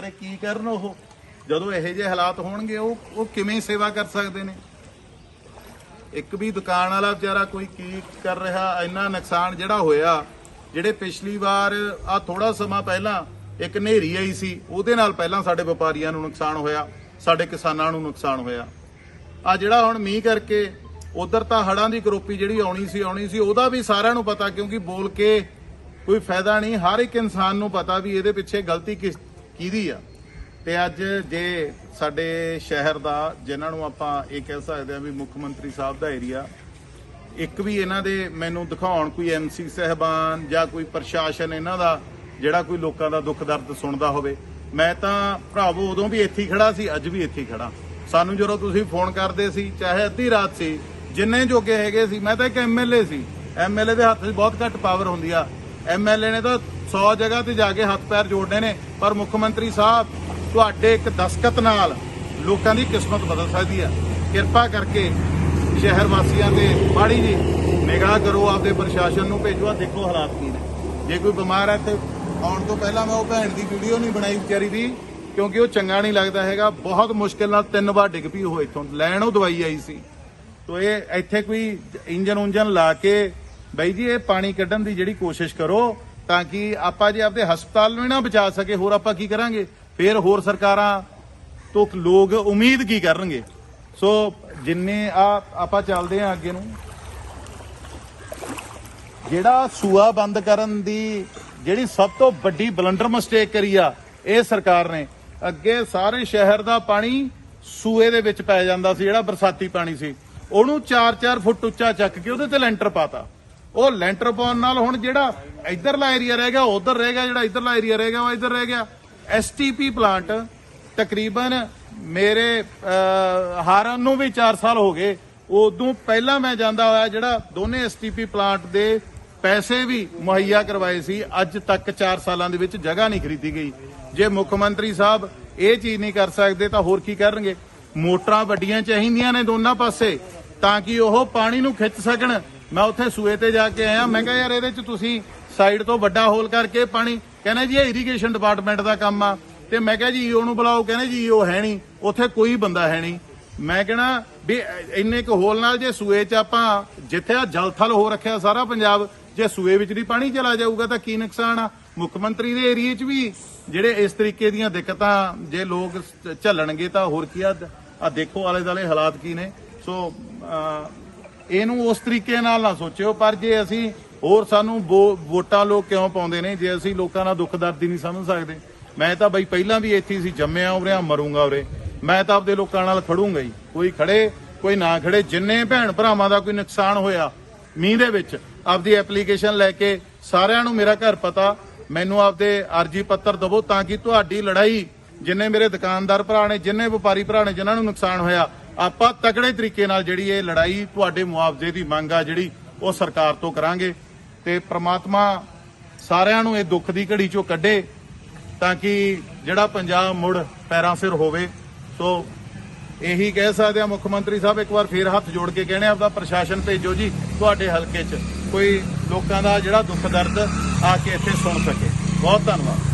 ਵਿਚਾਰੇ ਕੀ ਕਰਨ ਉਹ? ਜਦੋਂ ਇਹੋ ਜਿਹੇ ਹਾਲਾਤ ਹੋਣਗੇ, ਉਹ ਉਹ ਕਿਵੇਂ ਸੇਵਾ ਕਰ ਸਕਦੇ ਨੇ? ਇੱਕ ਵੀ ਦੁਕਾਨ ਵਾਲਾ ਵਿਚਾਰਾ ਕੋਈ ਕੀ ਕਰ ਰਿਹਾ, ਇੰਨਾ ਨੁਕਸਾਨ ਜਿਹੜਾ ਹੋਇਆ, ਜਿਹੜੇ ਪਿਛਲੀ ਵਾਰ ਆ ਥੋੜਾ ਸਮਾਂ ਪਹਿਲਾਂ ਇੱਕ ਨੇਰੀ ਆਈ ਸੀ, ਉਹਦੇ ਨਾਲ ਪਹਿਲਾਂ ਸਾਡੇ ਵਪਾਰੀਆਂ ਨੂੰ ਨੁਕਸਾਨ ਹੋਇਆ, ਸਾਡੇ ਕਿਸਾਨਾਂ ਨੂੰ ਨੁਕਸਾਨ ਹੋਇਆ। ਆ ਜਿਹੜਾ ਹੁਣ ਮੀਂਹ ਕਰਕੇ ਉਧਰ ਤਾਂ ਹੜਾਂ ਦੀ ਕਰੋਪੀ ਜਿਹੜੀ ਆਉਣੀ ਸੀ ਆਉਣੀ ਸੀ, ਉਹਦਾ ਵੀ ਸਾਰਿਆਂ ਨੂੰ ਪਤਾ, ਕਿਉਂਕਿ ਬੋਲ ਕੇ ਕੋਈ ਫਾਇਦਾ ਨਹੀਂ, ਹਰ ਇੱਕ ਇਨਸਾਨ ਨੂੰ ਪਤਾ ਵੀ ਇਹਦੇ ਪਿੱਛੇ ਗਲਤੀ ਕਿਸ ਕਿਹਦੀ ਆ। ਤੇ ਅੱਜ ਜੇ ਸਾਡੇ ਸ਼ਹਿਰ ਦਾ, ਜਿਨ੍ਹਾਂ ਨੂੰ ਆਪਾਂ ਇਹ ਕਹਿ ਸਕਦੇ ਆ ਵੀ ਮੁੱਖ ਮੰਤਰੀ ਸਾਹਿਬ ਦਾ ਏਰੀਆ, ਇੱਕ ਵੀ ਇਹਨਾਂ ਦੇ ਮੈਨੂੰ ਦਿਖਾਉਣ ਕੋਈ ਐਮਸੀ ਸਹਿਬਾਨ ਜਾਂ ਕੋਈ ਪ੍ਰਸ਼ਾਸਨ ਇਹਨਾਂ ਦਾ, ਜਿਹੜਾ ਕੋਈ ਲੋਕਾਂ ਦਾ ਦੁੱਖ ਦਰਦ ਸੁਣਦਾ ਹੋਵੇ, ਮੈਂ ਤਾਂ ਭਰਾਵੋ ਉਦੋਂ ਵੀ ਇੱਥੇ ਹੀ ਖੜਾ ਸੀ, ਅੱਜ ਵੀ ਇੱਥੇ ਹੀ ਖੜਾ। ਸਾਨੂੰ ਜਦੋਂ ਤੁਸੀਂ ਫੋਨ ਕਰਦੇ ਸੀ, ਚਾਹੇ ਅੱਧੀ ਰਾਤ ਸੀ, ਜਿੰਨੇ ਜੋਗੇ ਹੈਗੇ ਸੀ, ਮੈਂ ਤਾਂ ਇੱਕ ਐਮਐਲਏ ਸੀ ਐਮਐਲਏ ਦੇ ਹੱਥ 'ਚ ਬਹੁਤ ਘੱਟ ਪਾਵਰ ਹੁੰਦੀ ਆ। ਐਮਐਲਏ ਨੇ ਤਾਂ 100 ਜਗ੍ਹਾ ਤੇ ਜਾ ਕੇ ਹੱਥ ਪੈਰ ਜੋੜਨੇ ਨੇ, ਪਰ ਮੁੱਖ ਮੰਤਰੀ ਸਾਹਿਬ, ਤੁਹਾਡੇ ਇੱਕ ਦਸਕਤ ਨਾਲ ਲੋਕਾਂ ਦੀ ਕਿਸਮਤ ਬਦਲ ਸਕਦੀ ਹੈ। ਕਿਰਪਾ ਕਰਕੇ ਸ਼ਹਿਰ ਵਾਸੀਆਂ ਤੇ ਮਾੜੀ ਜੀ ਨਿਗਾਹ ਕਰੋ, ਆਪਦੇ ਪ੍ਰਸ਼ਾਸਨ ਨੂੰ ਭੇਜੋ ਆ ਦੇਖੋ ਹਾਲਾਤ ਕੀ ਨੇ। ਜੇ ਕੋਈ ਬਿਮਾਰ ਹੈ ਤੇ ਆਉਣ ਤੋਂ ਪਹਿਲਾਂ ਮੈਂ ਉਹ ਭੈਣ ਦੀ ਵੀਡੀਓ ਨਹੀਂ ਬਣਾਈ ਵਿਚਾਰੀ ਦੀ, ਕਿਉਂਕਿ ਉਹ ਚੰਗਾ ਨਹੀਂ ਲੱਗਦਾ ਹੈਗਾ। ਬਹੁਤ ਮੁਸ਼ਕਿਲ ਨਾਲ ਤਿੰਨ ਵਾਰ ਡਿੱਗ ਪਈ ਉਹ ਇੱਥੋਂ, ਲੈਣ ਉਹ ਦਵਾਈ ਆਈ ਸੀ। ਤੋ ਇਹ ਇੱਥੇ ਕੋਈ ਇੰਜਨ ਉਂਜਨ ਲਾ ਕੇ ਬਾਈ ਜੀ, ਇਹ ਪਾਣੀ ਕੱਢਣ ਦੀ ਜਿਹੜੀ ਕੋਸ਼ਿਸ਼ ਕਰੋ ਤਾਂ ਕਿ ਆਪਾਂ ਜੇ ਆਪਦੇ ਹਸਪਤਾਲ ਨੂੰ ਹੀ ਨਾ ਬਚਾ ਸਕੇ, ਹੋਰ ਆਪਾਂ ਕੀ ਕਰਾਂਗੇ? ਫਿਰ ਹੋਰ ਸਰਕਾਰਾਂ ਤੋਂ ਲੋਕ ਉਮੀਦ ਕੀ ਕਰਨਗੇ? ਸੋ ਜਿੰਨੇ ਆ, ਆਪਾਂ ਚੱਲਦੇ ਆ ਅੱਗੇ ਨੂੰ। ਜਿਹੜਾ ਸੂਆ ਬੰਦ ਕਰਨ ਦੀ ਜਿਹੜੀ ਸਭ ਤੋਂ ਵੱਡੀ ਬਲੰਡਰ ਮਿਸਟੇਕ ਕਰੀ ਆ, ਇਹ ਸਰਕਾਰ ਨੇ। ਅੱਗੇ ਸਾਰੇ ਸ਼ਹਿਰ ਦਾ ਪਾਣੀ ਸੂਏ ਦੇ ਵਿੱਚ ਪੈ ਜਾਂਦਾ ਸੀ, ਜਿਹੜਾ ਬਰਸਾਤੀ ਪਾਣੀ ਸੀ। ਉਹਨੂੰ 4-4 ਫੁੱਟ ਉੱਚਾ ਚੱਕ ਕੇ ਉਹਦੇ ਤੇ ਲੈਂਟਰ ਪਾਤਾ। ਉਹ ਲੈਂਟਰ ਪਾਉਣ ਨਾਲ ਹੁਣ ਜਿਹੜਾ ਇਧਰਲਾ ਏਰੀਆ ਰਹਿ ਗਿਆ, ਉਧਰ ਰਹਿ ਗਿਆ, ਜਿਹੜਾ ਇਧਰਲਾ ਏਰੀਆ ਰਹਿ ਗਿਆ, ਉਹ ਇਧਰ ਰਹਿ ਗਿਆ। ਐਸਟੀਪੀ ਪਲਾਂਟ ਤਕਰੀਬਨ ਮੇਰੇ ਹਾਰਨ ਨੂੰ ਵੀ 4 ਸਾਲ ਹੋ ਗਏ। ਉਦੋਂ ਪਹਿਲਾਂ ਮੈਂ ਜਾਂਦਾ ਹੋਇਆ ਜਿਹੜਾ ਦੋਨੇ ਐਸਟੀਪੀ ਪਲਾਂਟ ਦੇ ਪੈਸੇ ਵੀ ਮੁਹੱਈਆ ਕਰਵਾਏ ਸੀ, ਅੱਜ ਤੱਕ 4 ਸਾਲਾਂ ਦੇ ਵਿੱਚ ਜਗ੍ਹਾ ਨਹੀਂ ਖਰੀਦੀ ਗਈ। ਜੇ ਮੁੱਖ ਮੰਤਰੀ ਸਾਹਿਬ ਇਹ ਚੀਜ਼ ਨਹੀਂ ਕਰ ਸਕਦੇ, ਤਾਂ ਹੋਰ ਕੀ ਕਰਨਗੇ? ਮੋਟਰਾਂ ਵੱਡੀਆਂ ਚਾਹੀਦੀਆਂ ਨੇ ਦੋਨਾਂ ਪਾਸੇ, ਤਾਂ ਕਿ ਉਹ ਪਾਣੀ ਨੂੰ ਖਿੱਚ ਸਕਣ। ਮੈਂ ਉੱਥੇ ਸੂਏ ਤੇ ਜਾ ਕੇ ਆਇਆ, ਮੈਂ ਕਿਹਾ ਯਾਰ ਇਹਦੇ 'ਚ ਤੁਸੀਂ ਸਾਈਡ ਤੋਂ ਵੱਡਾ ਹੋਲ ਕਰਕੇ ਪਾਣੀ, ਕਹਿੰਦੇ ਜੀ ਇਹ ਇਰੀਗੇਸ਼ਨ ਡਿਪਾਰਟਮੈਂਟ ਦਾ ਕੰਮ ਆ। ਤੇ ਮੈਂ ਕਿਹਾ ਜੀ ਈਓ ਨੂੰ ਬੁਲਾਓ, ਕਹਿੰਦੇ ਜੀ ਈਓ ਹੈ ਨਹੀਂ, ਉੱਥੇ ਕੋਈ ਬੰਦਾ ਹੈ ਨਹੀਂ। ਮੈਂ ਕਹਿਣਾ ਵੀ ਇੰਨੇ ਕੁ ਹੋਲ ਨਾਲ ਜੇ ਸੂਏ 'ਚ ਆਪਾਂ ਜਿੱਥੇ ਆ ਜਲਥਲ ਹੋ ਰੱਖਿਆ ਸਾਰਾ ਪੰਜਾਬ, ਜੇ ਸੂਏ ਵਿੱਚ ਦੀ ਪਾਣੀ ਚਲਾ ਜਾਊਗਾ ਤਾਂ ਕੀ ਨੁਕਸਾਨ ਆ? ਮੁੱਖ ਮੰਤਰੀ ਦੇ ਏਰੀਏ 'ਚ ਵੀ ਜਿਹੜੇ ਇਸ ਤਰੀਕੇ ਦੀਆਂ ਦਿੱਕਤਾਂ ਜੇ ਲੋਕ ਝੱਲਣਗੇ ਤਾਂ ਹੋਰ ਕੀ ਆ? ਆ ਦੇਖੋ ਆਲੇ ਦਾਲੇ ਹਾਲਾਤ ਕੀ ਨੇ। ਸੋ ਇਹਨੂੰ ਉਸ ਤਰੀਕੇ ਨਾਲ ਨਾ ਸੋਚਿਓ, ਪਰ ਜੇ ਅਸੀਂ ਹੋਰ ਸਾਨੂੰ ਵੋਟਾਂ ਲੋਕ ਕਿਉਂ ਪਾਉਂਦੇ ਨੇ? ਜੇ ਅਸੀਂ ਲੋਕਾਂ ਦਾ ਦੁੱਖ ਦਰਦ ਹੀ ਨਹੀਂ ਸਮਝ ਸਕਦੇ। ਮੈਂ ਤਾਂ ਬਈ ਪਹਿਲਾਂ ਵੀ ਇੱਥੇ ਹੀ ਸੀ, ਜੰਮਿਆ ਉਰਿਆ ਮਰੂੰਗਾ ਉਰੇ। ਮੈਂ ਤਾਂ ਆਪਦੇ ਲੋਕਾਂ ਨਾਲ ਖੜੂੰਗਾ ਹੀ ਕੋਈ ਖੜੇ, ਕੋਈ ਨਾ ਖੜੇ, ਜਿੰਨੇ ਭੈਣ ਭਰਾਵਾਂ ਦਾ ਕੋਈ ਨੁਕਸਾਨ ਹੋਇਆ ਮੀਂਹ ਦੇ ਵਿੱਚ, ਆਪਦੀ ਐਪਲੀਕੇਸ਼ਨ ਲੈ ਕੇ ਸਾਰਿਆਂ ਨੂੰ ਮੇਰਾ ਘਰ ਪਤਾ, ਮੈਨੂੰ ਆਪਦੇ ਅਰਜੀ ਪੱਤਰ ਦਵੋ ਤਾਂ ਕਿ ਤੁਹਾਡੀ ਲੜਾਈ, ਜਿੰਨੇ ਮੇਰੇ ਦੁਕਾਨਦਾਰ ਭਰਾ ਨੇ, ਜਿੰਨੇ ਵਪਾਰੀ ਭਰਾ ਨੇ, ਜਿਨ੍ਹਾਂ ਨੂੰ ਨੁਕਸਾਨ ਹੋਇਆ ਆਪਾਂ ਤਕੜੇ ਤਰੀਕੇ ਨਾਲ ਜਿਹੜੀ ਇਹ ਲੜਾਈ ਤੁਹਾਡੇ ਮੁਆਵਜ਼ੇ ਦੀ ਮੰਗ ਆ ਜਿਹੜੀ ਉਹ ਸਰਕਾਰ ਤੋਂ ਕਰਾਂਗੇ ਤੇ ਪ੍ਰਮਾਤਮਾ ਸਾਰਿਆਂ ਨੂੰ ਇਹ ਦੁੱਖ ਦੀ ਘੜੀ ਚੋਂ ਕੱਢੇ ਤਾਂ ਕਿ ਜਿਹੜਾ ਪੰਜਾਬ ਮੁੜ ਪੈਰਾਂ ਸਿਰ ਹੋਵੇ। ਸੋ ਇਹੀ ਕਹਿ ਸਕਦੇ ਆ ਮੁੱਖ ਮੰਤਰੀ ਸਾਹਿਬ, ਇੱਕ ਵਾਰ ਫੇਰ ਹੱਥ ਜੋੜ ਕੇ ਕਹਿਣੇ ਆਪਦਾ ਪ੍ਰਸ਼ਾਸਨ ਭੇਜੋ ਜੀ, ਤੁਹਾਡੇ ਹਲਕੇ 'ਚ ਕੋਈ ਲੋਕਾਂ ਦਾ ਜਿਹੜਾ ਦੁੱਖ ਦਰਦ ਆ ਕੇ ਇੱਥੇ ਸੁਣ ਸਕੇ। ਬਹੁਤ ਧੰਨਵਾਦ।